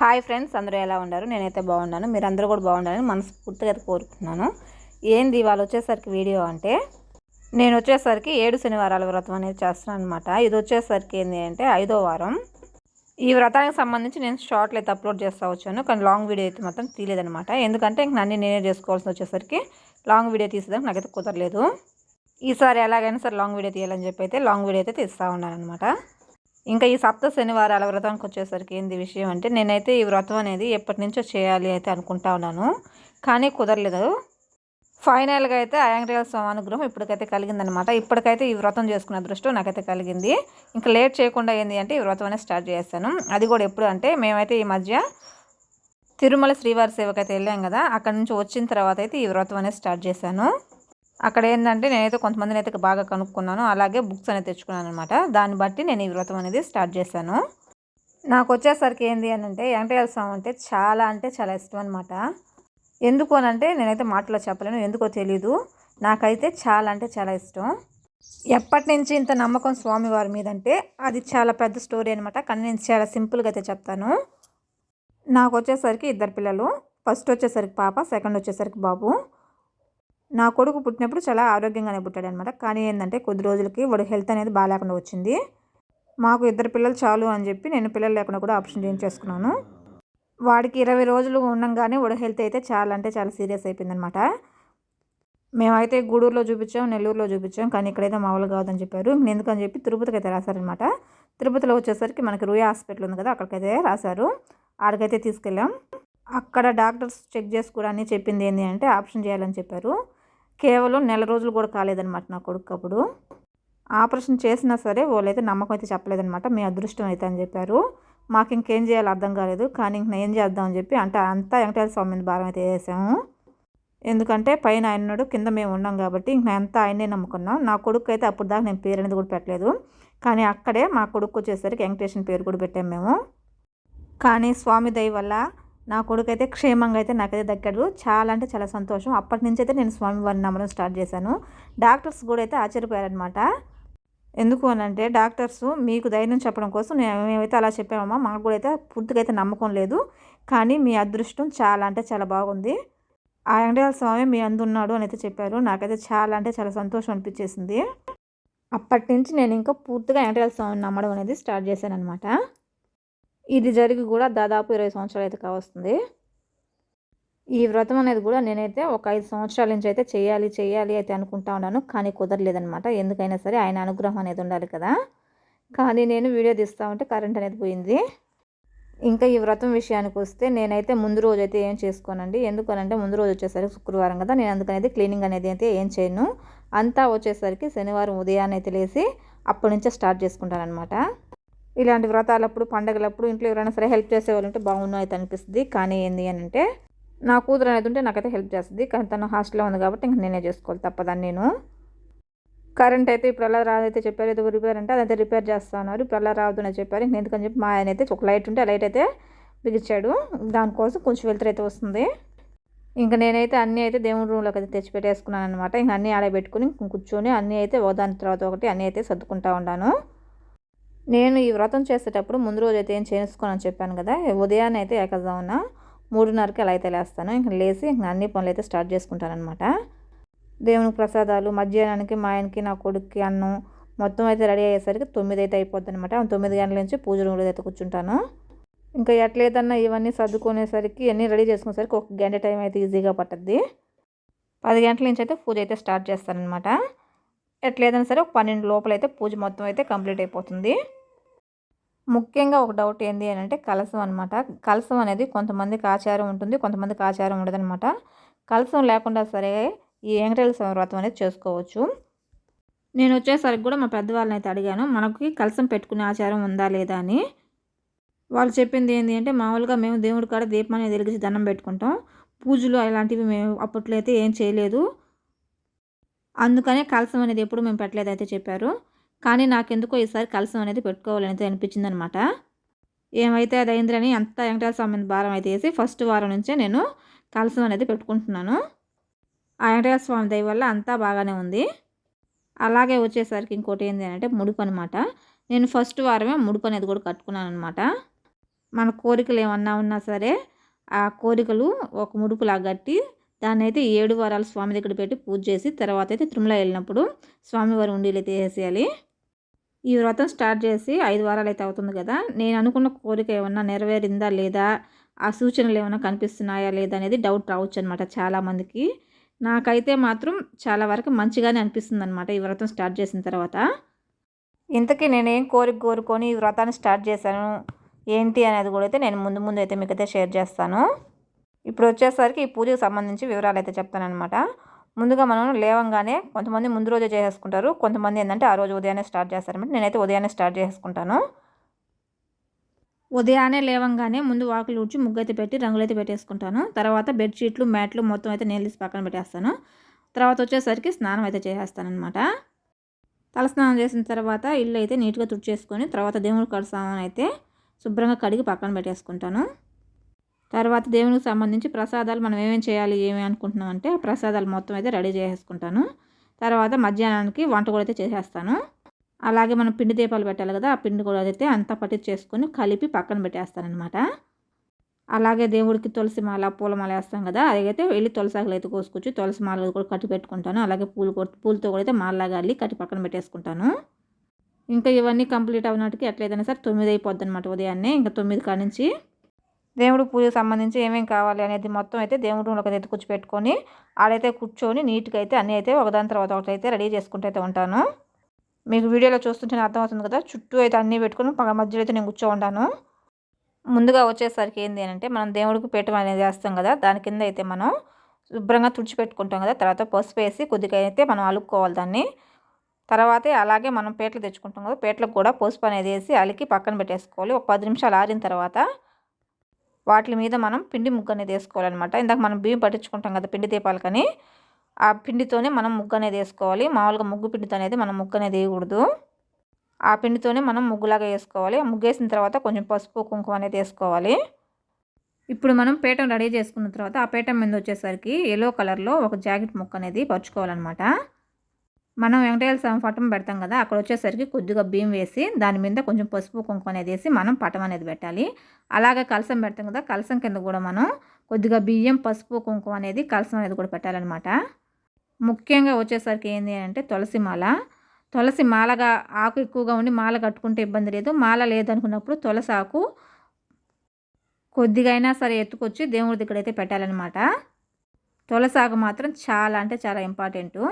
Hi friends అందరూ ఎలా ఉన్నారు? నేనైతే బాగున్నాను. మీరు అందరూ కూడా బాగుండాలని మనస్ఫూర్తిగా అయితే కోరుకుంటున్నాను. ఏంది ఇవాళ వచ్చేసరికి వీడియో అంటే నేను వచ్చేసరికి ఏడు శనివారాల వ్రతం అనేది చేస్తున్నాను అనమాట ఇది వచ్చేసరికి ఏంటి అంటే ఐదో వారం. ఈ వ్రతానికి సంబంధించి నేను షార్ట్లు అయితే అప్లోడ్ చేస్తూ వచ్చాను కానీ లాంగ్ వీడియో అయితే మాత్రం తీయలేదనమాట ఎందుకంటే ఇంక నన్ను నేనే చేసుకోవాల్సి వచ్చేసరికి లాంగ్ వీడియో తీసేదానికి నాకైతే కుదరలేదు. ఈసారి ఎలాగైనా సరే లాంగ్ వీడియో తీయాలని చెప్పి అయితే లాంగ్ వీడియో అయితే తీస్తూ ఉన్నాను అనమాట ఇంకా ఈ సప్త శనివారాల వ్రతానికి వచ్చేసరికి ఏంది విషయం అంటే నేనైతే ఈ వ్రతం అనేది ఎప్పటి నుంచో చేయాలి అయితే అనుకుంటా ఉన్నాను. కానీ కుదరలేదు. ఫైనల్గా అయితే అయంగ్రియల స్వామి అనుగ్రహం ఇప్పటికైతే కలిగిందనమాట ఇప్పటికైతే ఈ వ్రతం చేసుకున్న దృష్టి నాకైతే కలిగింది. ఇంకా లేట్ చేయకుండా ఏంది అంటే ఈ వ్రతం అనేది స్టార్ట్ చేస్తాను. అది కూడా ఎప్పుడు అంటే మేమైతే ఈ మధ్య తిరుమల శ్రీవారి సేవకైతే వెళ్ళాం కదా అక్కడ నుంచి వచ్చిన తర్వాత అయితే ఈ వ్రతం అనేది స్టార్ట్ చేశాను. అక్కడ ఏంటంటే నేనైతే కొంతమందిని అయితే బాగా కనుక్కున్నాను. అలాగే బుక్స్ అనేది తెచ్చుకున్నాను అనమాట దాన్ని బట్టి నేను ఈ వ్రతం అనేది స్టార్ట్ చేశాను. నాకు వచ్చేసరికి ఏంది అని అంటే వెంకటేశ్వర స్వామి అంటే చాలా అంటే చాలా ఇష్టం అనమాట ఎందుకు అని అంటే నేనైతే మాటలో చెప్పలేను. ఎందుకో తెలీదు. నాకైతే చాలా అంటే చాలా ఇష్టం. ఎప్పటి నుంచి ఇంత నమ్మకం స్వామివారి మీద అంటే అది చాలా పెద్ద స్టోరీ అనమాట కానీ నేను చాలా సింపుల్గా అయితే చెప్తాను. నాకు వచ్చేసరికి ఇద్దరు పిల్లలు. ఫస్ట్ వచ్చేసరికి పాప సెకండ్ వచ్చేసరికి బాబు. నా కొడుకు పుట్టినప్పుడు చాలా ఆరోగ్యంగానే పుట్టాడు అనమాట కానీ ఏంటంటే కొద్ది రోజులకి వాడు హెల్త్ అనేది బాగాలేకుండా వచ్చింది. మాకు ఇద్దరు పిల్లలు చాలు అని చెప్పి నేను పిల్లలు లేకుండా కూడా ఆప్షన్ చేంజ్ చేసుకున్నాను వాడికి ఇరవై రోజులు ఉండగానే వాడు హెల్త్ అయితే చాలా అంటే చాలా సీరియస్ అయిపోయిందనమాట. మేమైతే గూడూరులో చూపించాం నెల్లూరులో చూపించాం కానీ ఇక్కడైతే మామూలు కాదని చెప్పారు. ఎందుకని చెప్పి తిరుపతికి అయితే రాశారనమాట. తిరుపతిలో వచ్చేసరికి మనకి రూయా హాస్పిటల్ ఉంది కదా అక్కడికైతే రాశారు. ఆడికైతే తీసుకెళ్ళాం. అక్కడ డాక్టర్స్ చెక్ చేసుకోవడానికి చెప్పింది ఏంటి అంటే ఆప్షన్ చేయాలని చెప్పారు. కేవలం నెల రోజులు కూడా కాలేదనమాట నా కొడుకు అప్పుడు ఆపరేషన్ చేసినా సరే వాళ్ళైతే నమ్మకం అయితే చెప్పలేదనమాట మీ అదృష్టం అయితే అని చెప్పారు. మాకు ఇంకేం చేయాలో అర్థం కాలేదు. కానీ ఇంక ఏం చేద్దామని చెప్పి అంటే అంతా వెంకటేశ్వర స్వామి మీద భారం అయితే వేసాము. ఎందుకంటే పైన ఆయనడు కింద మేము ఉన్నాం కాబట్టి ఇంక అంతా ఆయనే నమ్ముకున్నాం. నా కొడుకు అయితే అప్పుడు దాకా నేను పేరు అనేది కూడా పెట్టలేదు. కానీ అక్కడే మా కొడుకు వచ్చేసరికి వెంకటేశ్వర పేరు కూడా పెట్టాము మేము. కానీ స్వామి దయ వల్ల నా కొడుకు అయితే క్షేమంగా అయితే నాకైతే దగ్గర చాలా అంటే చాలా సంతోషం. అప్పటి నుంచి అయితే నేను స్వామివారిని నమ్మడం స్టార్ట్ చేశాను. డాక్టర్స్ కూడా అయితే ఆశ్చర్యపోయారనమాట ఎందుకు అని అంటే డాక్టర్స్ మీకు ధైర్యం చెప్పడం కోసం మేమైతే అలా చెప్పామమ్మా. మాకు కూడా అయితే పూర్తిగా అయితే నమ్మకం లేదు. కానీ మీ అదృష్టం చాలా అంటే చాలా బాగుంది. ఆ వెంకటేశ్వర స్వామి మీ అందున్నాడు అని అయితే చెప్పారు. నాకైతే చాలా అంటే చాలా సంతోషం అనిపించేసింది. అప్పటి నుంచి నేను ఇంకా పూర్తిగా వెంకటేశ్వర స్వామిని నమ్మడం అనేది స్టార్ట్ చేశాను అనమాట ఇది జరిగి కూడా దాదాపు ఇరవై సంవత్సరాలు అయితే కావస్తుంది. ఈ వ్రతం అనేది కూడా నేనైతే ఒక ఐదు సంవత్సరాల నుంచి అయితే చేయాలి చేయాలి అయితే అనుకుంటా ఉన్నాను. కానీ కుదరలేదనమాట ఎందుకైనా సరే ఆయన అనుగ్రహం అనేది ఉండాలి కదా. కానీ నేను వీడియో తీస్తూ ఉంటే కరెంట్ అనేది పోయింది. ఇంకా ఈ వ్రతం విషయానికి వస్తే నేనైతే ముందు రోజు అయితే ఏం చేసుకోనండి. ఎందుకనంటే ముందు రోజు వచ్చేసరికి శుక్రవారం కదా. నేను అందుకనేది క్లీనింగ్ అనేది అయితే ఏం చేయను. అంతా వచ్చేసరికి శనివారం ఉదయాన్నే అయితే లేసి అప్పటి నుంచే స్టార్ట్ చేసుకుంటాను అనమాట ఇలాంటి వ్రతాలప్పుడు పండగలప్పుడు ఇంట్లో ఎవరైనా సరే హెల్ప్ చేసేవాళ్ళు ఉంటే బాగున్నాయి అయితే అనిపిస్తుంది. కానీ ఏంది అని అంటే నా కూతురు అనేది ఉంటే నాకైతే హెల్ప్ చేస్తుంది. కానీ తను హాస్టల్లో ఉంది కాబట్టి ఇంక నేనే చేసుకోవాలి తప్పదని నేను. కరెంట్ అయితే ఇప్పుడు ఎలా రాదైతే చెప్పారు ఏదో రిపేర్ అంటే అదైతే రిపేర్ చేస్తాను ఇప్పుడు ఎలా రాదు అని చెప్పారు. ఇంక ఎందుకని చెప్పి మా ఆయన అయితే ఒక లైట్ ఉంటే ఆ లైట్ అయితే బిగించాడు. దానికోసం కొంచెం వెళ్తారు అయితే వస్తుంది. ఇంకా నేనైతే అన్నీ అయితే దేవుడి రూమ్లోకి అయితే తెచ్చి పెట్టేసుకున్నాను అనమాట ఇంక అన్నీ ఆడబెట్టుకుని కూర్చొని అన్నీ అయితే దాని తర్వాత ఒకటి అన్నీ అయితే సర్దుకుంటా ఉన్నాను నేను ఈ వ్రతం చేసేటప్పుడు ముందు రోజు అయితే ఏం చేసుకోనని చెప్పాను కదా ఉదయాన్నే అయితే ఏకదామున మూడున్నరకి అలా అయితే లేస్తాను. ఇంకా లేచి ఇంకా అన్ని పనులు అయితే స్టార్ట్ చేసుకుంటాను అనమాట దేవునికి ప్రసాదాలు మధ్యాహ్నానికి మా ఆయనకి నా కొడుక్కి అన్నం మొత్తం అయితే రెడీ అయ్యేసరికి తొమ్మిది అయితే అయిపోద్ది అనమాట తొమ్మిది గంటల నుంచి పూజ రూమ్లో అయితే కూర్చుంటాను. ఇంకా ఎట్లేదన్నా ఇవన్నీ సర్దుకునేసరికి అన్నీ రెడీ చేసుకునేసరికి ఒక గంట టైం అయితే ఈజీగా పట్టద్ది. పది గంటల నుంచి అయితే పూజ అయితే స్టార్ట్ చేస్తానమాట ఎట్లేదన్నా సరే ఒక పన్నెండు లోపల అయితే పూజ మొత్తం అయితే కంప్లీట్ అయిపోతుంది. ముఖ్యంగా ఒక డౌట్ ఏంది అని అంటే కలసం అనమాట కలసం అనేది కొంతమందికి ఆచారం ఉంటుంది కొంతమందికి ఆచారం ఉండదనమాట కలసం లేకుండా సరే ఈ వెంకటేశ్వర వ్రతం అనేది చేసుకోవచ్చు. నేను వచ్చేసరికి కూడా మా పెద్దవాళ్ళని అయితే అడిగాను మనకి కలసం పెట్టుకునే ఆచారం ఉందా లేదా అని. వాళ్ళు చెప్పింది ఏంటి అంటే మామూలుగా మేము దేవుడి కాడ దీపం అనేది వెలిగించి దండం పెట్టుకుంటాం. పూజలు అలాంటివి మేము అప్పట్లో అయితే ఏం చేయలేదు. అందుకనే కలసం అనేది ఎప్పుడు మేము పెట్టలేదు అయితే చెప్పారు. కానీ నాకెందుకో ఈసారి కలసం అనేది పెట్టుకోవాలని అనిపించింది అనమాట ఏమైతే అది అయిందిరని అంత వెంకటేశ్వర స్వామి భారం అయితే వేసి ఫస్ట్ వారం నుంచే నేను కలసం అనేది పెట్టుకుంటున్నాను. ఆ వెంకటేశ్వర స్వామి దయ వల్ల అంతా బాగానే ఉంది. అలాగే వచ్చేసరికి ఇంకోటి ఏంటి అంటే ముడుపు అనమాట నేను ఫస్ట్ వారమే ముడుపు అనేది కూడా కట్టుకున్నాను అనమాట మన కోరికలు ఏమన్నా ఉన్నా సరే ఆ కోరికలు ఒక ముడుపులా కట్టి దాన్ని అయితే ఏడు వారాలు స్వామి దగ్గర పెట్టి పూజ చేసి తర్వాత అయితే తిరుమల వెళ్ళినప్పుడు స్వామివారి ఉండీలు అయితే వేసేయాలి. ఈ వ్రతం స్టార్ట్ చేసి ఐదు వారాలు అయితే అవుతుంది కదా నేను అనుకున్న కోరిక ఏమన్నా నెరవేరిందా లేదా ఆ సూచనలు ఏమైనా కనిపిస్తున్నాయా లేదా అనేది డౌట్ రావచ్చు అనమాట చాలామందికి నాకైతే మాత్రం చాలా వరకు మంచిగానే అనిపిస్తుంది అనమాట ఈ వ్రతం స్టార్ట్ చేసిన తర్వాత. ఇంతకీ నేనేం కోరిక కోరుకొని ఈ వ్రతాన్ని స్టార్ట్ చేశాను ఏంటి అనేది కూడా అయితే నేను ముందు ముందు అయితే మీకైతే షేర్ చేస్తాను. ఇప్పుడు వచ్చేసరికి ఈ పూజకు సంబంధించి వివరాలు అయితే చెప్తానమాట ముందుగా మనం లేవంగానే కొంతమంది ముందు రోజే చేసేసుకుంటారు. కొంతమంది ఏంటంటే ఆ రోజు ఉదయాన్నే స్టార్ట్ చేస్తారనమాట నేనైతే ఉదయాన్నే స్టార్ట్ చేసుకుంటాను ఉదయాన్నే లేవంగానే ముందు వాకులు ఊడ్చి ముగ్గైతే పెట్టి రంగులైతే పెట్టేసుకుంటాను. తర్వాత బెడ్షీట్లు మ్యాట్లు మొత్తం అయితే నీళ్ళు పక్కన పెట్టేస్తాను. తర్వాత వచ్చేసరికి స్నానం అయితే చేసేస్తాను అనమాట తలస్నానం చేసిన తర్వాత ఇల్లు అయితే నీట్గా తుడిచేసుకొని తర్వాత దేవుడు కడసామని అయితే శుభ్రంగా కడిగి పక్కన పెట్టేసుకుంటాను. తర్వాత దేవునికి సంబంధించి ప్రసాదాలు మనం ఏమేమి చేయాలి ఏమి అనుకుంటున్నాం అంటే ప్రసాదాలు మొత్తం అయితే రెడీ చేసేసుకుంటాను. తర్వాత మధ్యాహ్నానికి వంట కూడా అయితే చేసేస్తాను. అలాగే మనం పిండి దీపాలు పెట్టాలి కదా ఆ పిండి కూడా అయితే అంతా పట్టి చేసుకొని కలిపి పక్కన పెట్టేస్తానమాట అలాగే దేవుడికి తులసి మాల పూలమాల వేస్తాం కదా అదైతే వెళ్ళి తులసాకులు అయితే కోసుకొచ్చి తులసి మాల కూడా కట్టి పెట్టుకుంటాను. అలాగే పూలు పూలతో కూడా అయితే మాలలాగా అల్లి కట్టి పక్కన పెట్టేసుకుంటాను. ఇంకా ఇవన్నీ కంప్లీట్ అవ్వనాటికి ఎట్లయితేనే సరే తొమ్మిది అయిపోద్ది అనమాట ఉదయాన్నే. ఇంకా తొమ్మిది కాడ నుంచి దేవుడు పూజకు సంబంధించి ఏమేమి కావాలి అనేది మొత్తం అయితే దేవుడు రూమ్లోకి అయితే కూర్చోపెట్టుకొని ఆడైతే కూర్చొని నీట్గా అయితే అన్నీ అయితే ఒకదాని తర్వాత ఒకటి అయితే రెడీ చేసుకుంటూ అయితే ఉంటాను. మీకు వీడియోలో చూస్తుంటే అర్థమవుతుంది కదా చుట్టూ అయితే అన్నీ పెట్టుకొని పక్క మధ్యలో అయితే నేను కూర్చో ఉంటాను. ముందుగా వచ్చేసరికి ఏంటి అంటే మనం దేవుడికి పీఠం అనేది వేస్తాం కదా దాని కింద అయితే మనం శుభ్రంగా తుడిచిపెట్టుకుంటాం కదా తర్వాత పసుపు వేసి కొద్దిగా అయితే మనం అలుక్కోవాలి దాన్ని. తర్వాతే అలాగే మనం పేటలు తెచ్చుకుంటాం కదా పేటలకు కూడా పసుపు అనేది వేసి అలికి పక్కన పెట్టేసుకోవాలి. ఒక పది నిమిషాలు ఆరిన తర్వాత వాటి మీద మనం పిండి ముగ్గు అనేది వేసుకోవాలన్నమాట. ఇందాక మనం బియ్యం పట్టించుకుంటాం కదా పిండి దీపాలకని ఆ పిండితోనే మనం ముగ్గు అనేది వేసుకోవాలి. మామూలుగా ముగ్గు పిండితో అనేది మనం ముగ్గు అనేది వేయకూడదు. ఆ పిండితోనే మనం ముగ్గులాగా వేసుకోవాలి. ముగ్గు వేసిన తర్వాత కొంచెం పసుపు కుంకుమ అనేది వేసుకోవాలి. ఇప్పుడు మనం పీఠం రెడీ చేసుకున్న తర్వాత ఆ పీఠం మీద వచ్చేసరికి ఎల్లో కలర్లో ఒక జాకెట్ ముక్క అనేది పరుచుకోవాలన్నమాట. మనం వెంకటేశ్వర స్వామి పటం పెడతాం కదా అక్కడ వచ్చేసరికి కొద్దిగా బియ్యం వేసి దాని మీద కొంచెం పసుపు కుంకుమ అనేది వేసి మనం పటం అనేది పెట్టాలి. అలాగే కలసం పెడతాం కదా కలసం కింద కూడా మనం కొద్దిగా బియ్యం పసుపు కుంకుమ అనేది కలసం అనేది కూడా పెట్టాలన్నమాట. ముఖ్యంగా వచ్చేసరికి ఏంటి అంటే తులసి మాల. తులసి మాలగా ఆకు ఎక్కువగా ఉండి మాల కట్టుకుంటే ఇబ్బంది లేదు. మాల లేదనుకున్నప్పుడు తులసి ఆకు కొద్దిగా అయినా సరే ఎత్తుకొచ్చి దేవుడి దగ్గర అయితే పెట్టాలన్నమాట. తులసి ఆకు మాత్రం చాలా అంటే చాలా ఇంపార్టెంటు.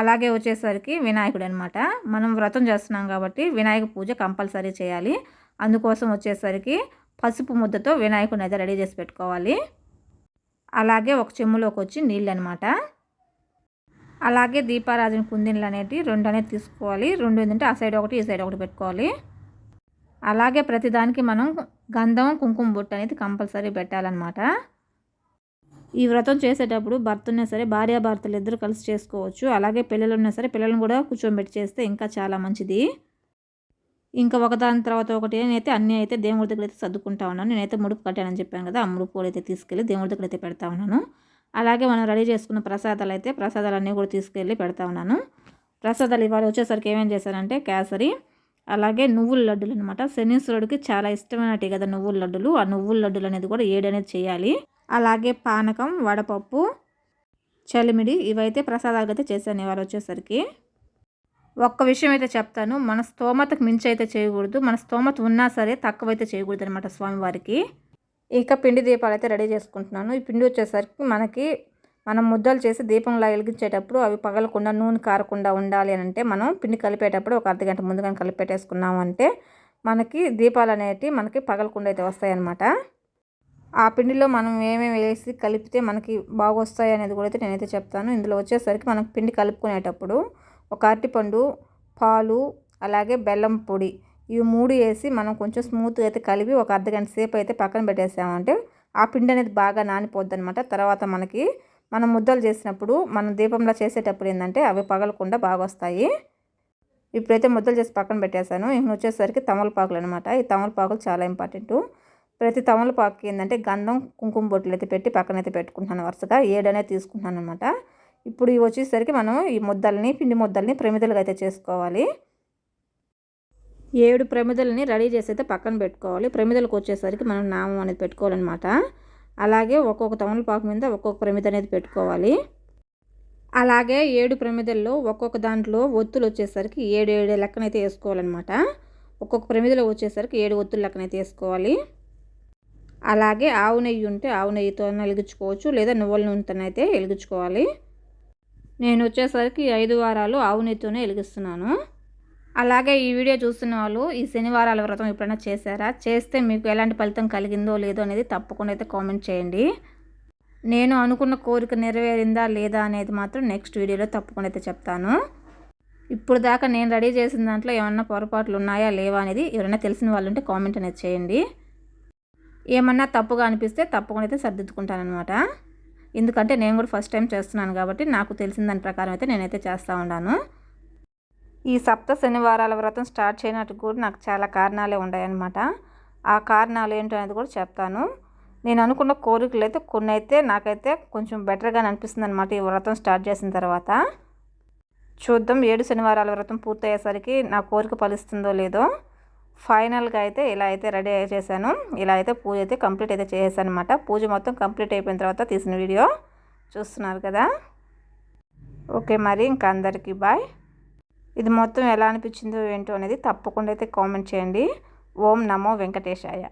అలాగే వచ్చేసరికి వినాయకుడు అనమాట మనం వ్రతం చేస్తున్నాం కాబట్టి వినాయక పూజ కంపల్సరీ చేయాలి. అందుకోసం వచ్చేసరికి పసుపు ముద్దతో వినాయకుడిని అయితే రెడీ చేసి పెట్టుకోవాలి. అలాగే ఒక చెమ్ములోకి వచ్చి నీళ్ళు అనమాట అలాగే దీపారాధన కుందిన్లు అనేవి రెండు అనేది తీసుకోవాలి. రెండు ఏంటంటే ఆ సైడ్ ఒకటి ఈ సైడ్ ఒకటి పెట్టుకోవాలి. అలాగే ప్రతిదానికి మనం గంధం కుంకుమ బొట్టు అనేది కంపల్సరీ పెట్టాలన్నమాట. ఈ వ్రతం చేసేటప్పుడు భర్త ఉన్నా సరే భార్యాభర్తలు ఇద్దరు కలిసి చేసుకోవచ్చు. అలాగే పిల్లలు ఉన్నా సరే పిల్లలను కూడా కూర్చోబెట్టి చేస్తే ఇంకా చాలా మంచిది. ఇంకా ఒకదాని తర్వాత ఒకటి నేనైతే అన్నీ అయితే దేవుడి దగ్గర అయితే సర్దుకుంటా ఉన్నాను. నేనైతే ముడుపు కట్టానని చెప్పాను కదా ఆ ముడుపు అయితే తీసుకెళ్ళి దేవుడి దగ్గర అయితే పెడతా ఉన్నాను. అలాగే మనం రెడీ చేసుకున్న ప్రసాదాలు అయితే ప్రసాదాలు అన్నీ కూడా తీసుకెళ్ళి పెడతా ఉన్నాను. ప్రసాదాలు ఇవాళ వచ్చేసరికి ఏమేం చేశానంటే కేసరి అలాగే నువ్వుల లడ్డులు అనమాట శనీశ్వరుడికి చాలా ఇష్టమైనట్టు కదా నువ్వుల లడ్డులు. ఆ నువ్వుల లడ్డులు అనేది కూడా ఏడనేది చేయాలి. అలాగే పానకం వడపప్పు చలిమిడి ఇవైతే ప్రసాదాలు అయితే చేశాను ఇవాళ వచ్చేసరికి. ఒక్క విషయం అయితే చెప్తాను మన స్తోమతకు మించి అయితే చేయకూడదు మన స్తోమత ఉన్నా సరే తక్కువైతే చేయకూడదు అనమాట స్వామివారికి. ఇక పిండి దీపాలు అయితే రెడీ చేసుకుంటున్నాను. ఈ పిండి వచ్చేసరికి మనకి మనం ముద్దలు చేసి దీపంలా వెలిగించేటప్పుడు అవి పగలకుండా నూనె కారకుండా ఉండాలి అని అంటే మనం పిండి కలిపేటప్పుడు ఒక అర్ధ గంట ముందుగా కలిపెట్టేసుకున్నాము అంటే మనకి దీపాలు అనేవి మనకి పగలకుండా అయితే వస్తాయన్నమాట. ఆ పిండిలో మనం ఏమేమి వేసి కలిపితే మనకి బాగా వస్తాయి అనేది కూడా అయితే నేనైతే చెప్తాను. ఇందులో వచ్చేసరికి మనం పిండి కలుపుకునేటప్పుడు ఒక అరటిపండు పాలు అలాగే బెల్లం పొడి ఇవి మూడు వేసి మనం కొంచెం స్మూత్గా అయితే కలిపి ఒక అర్ధగంట సేపు అయితే పక్కన పెట్టేసామంటే ఆ పిండి అనేది బాగా నానిపోద్ది అనమాట తర్వాత మనకి మనం ముద్దలు చేసినప్పుడు మనం దీపంలో చేసేటప్పుడు ఏంటంటే అవి పగలకుండా బాగా వస్తాయి ఇప్పుడైతే ముద్దలు చేసి పక్కన పెట్టేశాను. ఇంక వచ్చేసరికి తమలపాకులు అనమాట ఈ తమలపాకులు చాలా ఇంపార్టెంట్. ప్రతి తమలపాకు ఏంటంటే గంధం కుంకుమ బొట్లు అయితే పెట్టి పక్కనైతే పెట్టుకుంటున్నాను వరుసగా ఏడనే తీసుకుంటున్నాను అనమాట ఇప్పుడు ఇవి వచ్చేసరికి మనం ఈ ముద్దల్ని పిండి ముద్దల్ని ప్రమిదలుగా అయితే చేసుకోవాలి. ఏడు ప్రమిదలని రెడీ చేసి అయితే పక్కన పెట్టుకోవాలి. ప్రమిదలకు వచ్చేసరికి మనం నామం అనేది పెట్టుకోవాలన్నమాట. అలాగే ఒక్కొక్క తమలపాకు మీద ఒక్కొక్క ప్రమిద అనేది పెట్టుకోవాలి. అలాగే ఏడు ప్రమిదల్లో ఒక్కొక్క దాంట్లో ఒత్తులు వచ్చేసరికి ఏడు ఏడు లెక్కనైతే వేసుకోవాలన్నమాట. ఒక్కొక్క ప్రమిదలో వచ్చేసరికి ఏడు ఒత్తులు లెక్కనైతే వేసుకోవాలి. అలాగే ఆవు నెయ్యి ఉంటే ఆవు నెయ్యితో వెలిగించుకోవచ్చు లేదా నువ్వుల నూనెతోనైతే వెలిగించుకోవాలి. నేను వచ్చేసరికి ఐదు వారాలు ఆవు నెయ్యితోనే వెలిగిస్తున్నాను. అలాగే ఈ వీడియో చూస్తున్న వాళ్ళు ఈ శనివారాల వ్రతం ఎప్పుడైనా చేశారా? చేస్తే మీకు ఎలాంటి ఫలితం కలిగిందో లేదో అనేది తప్పకుండా అయితే కామెంట్ చేయండి. నేను అనుకున్న కోరిక నెరవేరిందా లేదా అనేది మాత్రం నెక్స్ట్ వీడియోలో తప్పకుండా అయితే చెప్తాను. ఇప్పుడు దాకా నేను రెడీ చేసిన దాంట్లో ఏమన్నా పొరపాట్లు ఉన్నాయా లేవా అనేది ఎవరైనా తెలిసిన వాళ్ళు ఉంటే కామెంట్ అనేది చేయండి. ఏమన్నా తప్పుగా అనిపిస్తే తప్పకుండా అయితే సర్దిద్దుకుంటానమాట ఎందుకంటే నేను కూడా ఫస్ట్ టైం చేస్తున్నాను కాబట్టి నాకు తెలిసిన దాని ప్రకారం అయితే నేనైతే చేస్తూ ఉన్నాను. ఈ సప్త శనివారాల వ్రతం స్టార్ట్ చేయనట్టు కూడా నాకు చాలా కారణాలే ఉన్నాయన్నమాట. ఆ కారణాలు ఏంటో అనేది కూడా చెప్తాను. నేను అనుకున్న కోరికలు అయితే కొన్ని అయితే నాకైతే కొంచెం బెటర్గా అనిపిస్తుంది అనమాట ఈ వ్రతం స్టార్ట్ చేసిన తర్వాత. చూద్దాం ఏడు శనివారాల వ్రతం పూర్తయ్యేసరికి నా కోరిక ఫలిస్తుందో లేదో. ఫైనల్గా అయితే ఇలా అయితే రెడీ చేశాను. ఇలా అయితే పూజ అయితే కంప్లీట్ అయితే చేసేసాను అనమాట పూజ మొత్తం కంప్లీట్ అయిపోయిన తర్వాత తీసిన వీడియో చూస్తున్నారు కదా. ఓకే మరి ఇంకా అందరికీ బాయ్. ఇది మొత్తం ఎలా అనిపించిందో ఏంటో అనేది తప్పకుండా అయితే కామెంట్ చేయండి. ఓం నమో వెంకటేశాయ.